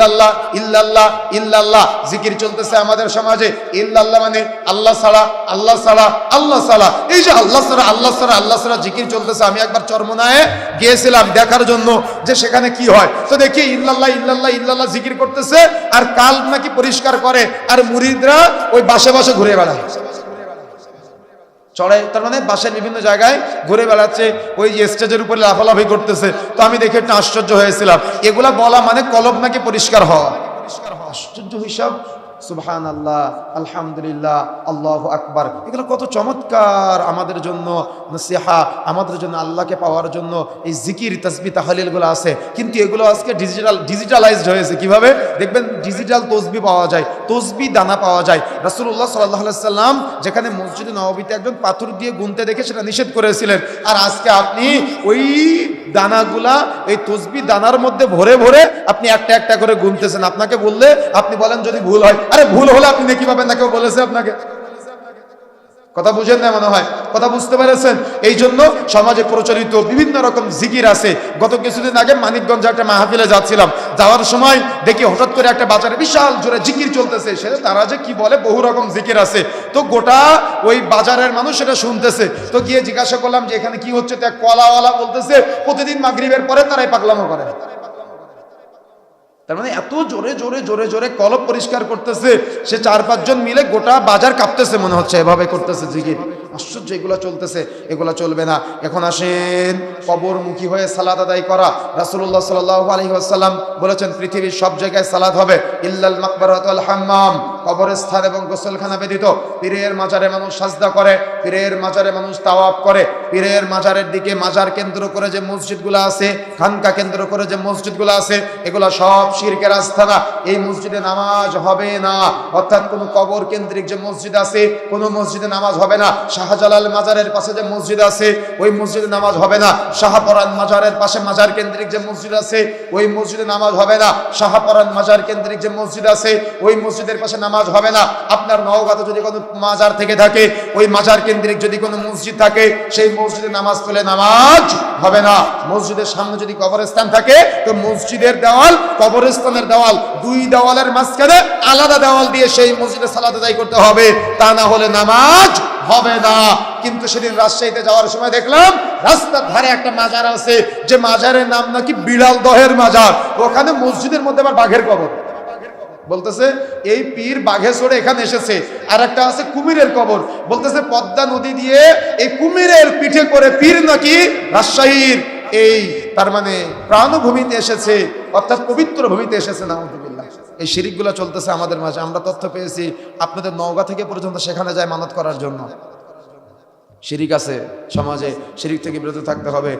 ইল্লাল্লাহ ইল্লাল্লাহ ইল্লাল্লাহ। জিকির চলতেছে আমাদের সমাজে। ইল্লাল্লাহ মানে আল্লাহ ছাড়া আল্লাহ ছাড়া আল্লাহ ছাড়া। এই যে আল্লাহ ছাড়া আল্লাহ ছাড়া আল্লাহ ছাড়া জিকির চলতেছে, আমি একবার চরমনায় গিয়েছিলাম দেখার জন্য যে সেখানে কি হয়। তো দেখি ইল্লাল্লাহ ইল্লাল্লাহ ইল্লাল্লাহ জিকির করতেছে, আর কাল নাকি পরিষ্কার করে, আর মুরিদরা ওই বাসে বাসে ঘুরে বেড়ায়। চড়ে তার মানে বাসের বিভিন্ন জায়গায় ঘুরে বেড়াচ্ছে, ওই যে স্টেজের উপরে লাফালাফি করতেছে। তো আমি দেখে একটু আশ্চর্য হয়েছিলাম। এগুলা বলা মানে কলব নাকি পরিষ্কার হওয়া? আশ্চর্য হিসাব সুবহান আল্লাহ আলহামদুলিল্লাহ, আল্লাহ আকবার। এগুলো কত চমৎকার আমাদের জন্য নসিহা, আমাদের জন্য আল্লাহকে পাওয়ার জন্য এই জিকির তসবি তাহলিলগুলো আছে। কিন্তু এগুলো আজকে ডিজিটাল ডিজিটালাইজড হয়েছে। কীভাবে? দেখবেন ডিজিটাল তসবি পাওয়া যায়, তসবি দানা পাওয়া যায়। রাসুল্লাহ সাল্লাহ সাল্লাম যেখানে মসজিদে নবীতে একজন পাথর দিয়ে গুনতে দেখে সেটা নিষেধ করেছিলেন। আর আজকে আপনি ওই দানাগুলা, এই তসবি দানার মধ্যে ভরে ভরে আপনি একটা একটা করে গুনতেছেন। আপনাকে বললে, আপনি বলেন যদি ভুল হয় আরে ভুল হলে আপনি নাকি পাবেন না, কেউ বলেছে আপনাকে। কথা বুঝেন না মনে হয়? কথা বুঝতে পেরেছেন? এই জন্য সমাজে প্রচলিত বিভিন্ন রকম জিকির আছে। গত কিছুদিন আগে মানিকগঞ্জে একটা মাহফিলে যাচ্ছিলাম। যাওয়ার সময় দেখি হঠাৎ করে একটা বাজারে বিশাল জোরে জিকির চলতেছে। সেটা তারা যে কি বলে, বহু রকম জিকির আছে। তো গোটা ওই বাজারের মানুষ সেটা শুনতেছে। তো গিয়ে জিজ্ঞাসা করলাম যে, এখানে কি হচ্ছে? তো কলাওয়ালা বলতেছে, প্রতিদিন মাগরিবের পরে তারাই পাগলামো করে। তার মানে এত জোরে জোরে জোরে জোরে কলব পরিষ্কার করতেছে, সে চার, পাঁচজন মিলে গোটা বাজার কাঁপতেছে মনে হচ্ছে, এভাবে করতেছে জিগির আশ্চর্য, এগুলো চলতেছে, এগুলো চলবে না। এখন আসেন, কবরমুখী হয়ে সালাদ আদায় করা। রাসুল্লাহ সাল্লাহ আলহি আসাল্লাম বলেছেন, পৃথিবীর সব জায়গায় সালাদ হবে। ইল্লাল মকবরাত হাম্মাম। কবরস্থান এবং গোসলখানা ব্যতীত পীরের মাজারে মানুষ সাজদা করে, পীরের মাজারে মানুষ তাওয়াব করে, পীরের মাজারের দিকে মাজার কেন্দ্র করে যে মসজিদগুলো আছে, খানকা কেন্দ্র করে যে মসজিদগুলো আছে, এগুলো সব শিরকের আস্থানা। এই মসজিদে নামাজ হবে না। অর্থাৎ কোনো কবর কেন্দ্রিক যে মসজিদ আছে, কোনো মসজিদে নামাজ হবে না। শাহজালাল মাজারের পাশে যে মসজিদ আছে, ওই মসজিদে নামাজ হবে না। শাহপরান মাজারের পাশে মাজার কেন্দ্রিক যে মসজিদ আছে, ওই মসজিদে নামাজ হবে না। শাহপরান মাজার কেন্দ্রিক যে মসজিদ আছে, ওই মসজিদের পাশে হবে না। আপনার নওগাঁতে যদি কোনো মাজার থেকে থাকে, ওই মাজার কেন্দ্রিক যদি কোনো মসজিদ থাকে, সেই মসজিদে নামাজ পড়লে নামাজ হবে না। মসজিদের সামনে যদি কবরস্থান থাকে, তো মসজিদের দেওয়াল, কবরস্থানের দেওয়াল, দুই দেওয়ালের মাঝখানে আলাদা দেওয়াল দিয়ে সেই মসজিদে সালাত আদায় করতে হবে। তা না হলে নামাজ হবে না। কিন্তু সেদিন রাজশাহীতে যাওয়ার সময় দেখলাম, রাস্তার ধারে একটা মাজার আছে। যে মাজারের নাম নাকি বিড়াল দহের মাজার। ওখানে মসজিদের মধ্যে আবার বাঘের কবর। বলতেছে, এই পীর বাঘে এখানে এসেছে। আর একটা আছে কুমিরের কবর। বলতেছে, পদ্মা নদী দিয়ে এই কুমিরের পিঠে করে পীর নাকি রাজশাহীর এই, তার মানে প্রাণভূমিতে এসেছে, অর্থাৎ পবিত্র ভূমিতে এসেছে। নাহমদুল্লাহ এই শিরিকগুলো চলতেছে আমাদের মাঝে। আমরা তথ্য পেয়েছি আপনাদের নওগাঁ থেকে পর্যন্ত সেখানে যায় মানত করার জন্য। শিরিক আছে সমাজে, শিরিক থেকে বিরত থাকতে হবে।